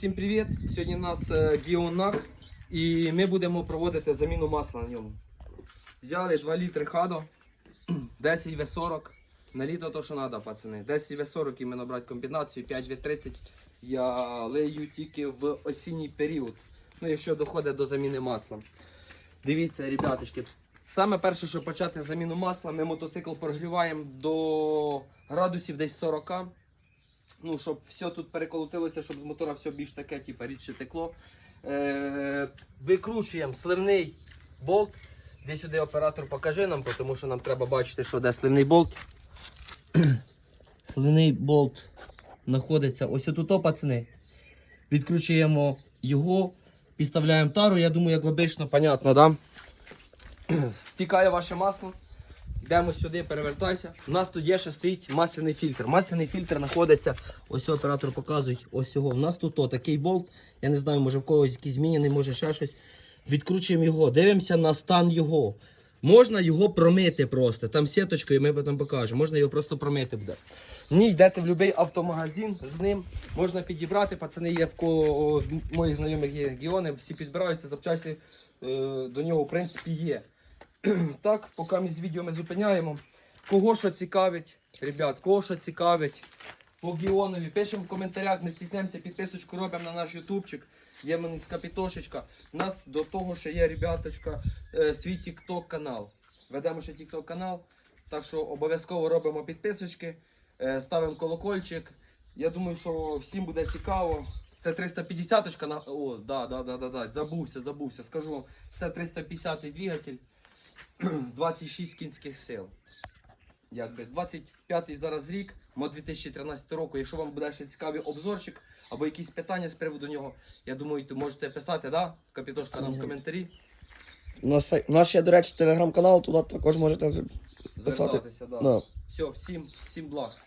Всім привіт! Сьогодні у нас е, Гіонак і ми будемо проводити заміну масла на ньому. Взяли 2 літри хадо, 10 В40. На літо то, що треба, пацани. 10 В40 іменно брати комбінацію, 5 В30 я лею тільки в осінній період. Ну, якщо доходить до заміни масла. Дивіться, ребяточки. Саме перше, що почати заміну масла, ми мотоцикл прогріваємо до градусів десь 40 ну, щоб все тут переколотилося, щоб з мотора все більш таке, типу, рідше текло. Е, викручуємо сливний болт. Де сюди оператор покажи нам, тому що нам треба бачити, що де сливний болт. Сливний болт знаходиться ось отут, пацани. Відкручуємо його, підставляємо тару, я думаю, як обично, понятно, да? Стікає ваше масло. Йдемо сюди, перевертайся. У нас тут є ще стоїть масляний фільтр. Масляний фільтр знаходиться, ось оператор показує, ось його. У нас тут о, такий болт. Я не знаю, може в когось якийсь змінений, може ще щось. Відкручуємо його, дивимося на стан його. Можна його промити просто. Там сіточкою ми потім покажемо. Можна його просто промити буде. Ні, йдете в будь-який автомагазин з ним. Можна підібрати. Пацани є в кого моїх знайомих є регіони, всі підбираються, запчасті е, до нього в принципі є. Так, поки ми з відео ми зупиняємо. Кого що цікавить, ребят, кого що цікавить, по Гіонові, пишемо в коментарях, не стісняємося, підписочку робимо на наш ютубчик. Є менська пітошечка. У нас до того ще є, ребяточка, е, свій TikTok канал. Ведемо ще TikTok канал. Так що обов'язково робимо підписочки, е, ставимо колокольчик. Я думаю, що всім буде цікаво. Це 350 на. О, да, да, да, да, да. Забувся, забувся. Скажу вам, це 350-й двигатель. 26 кінських сил. Якби 25-й зараз рік, мо 2013 року. Якщо вам буде ще цікавий обзорчик або якісь питання з приводу нього, я думаю, то можете писати, да? Капітошка нам в коментарі. У нас, у нас є, до речі, телеграм-канал, туди також можете писати. Звертатися, да. Да. Все, всім, всім благ.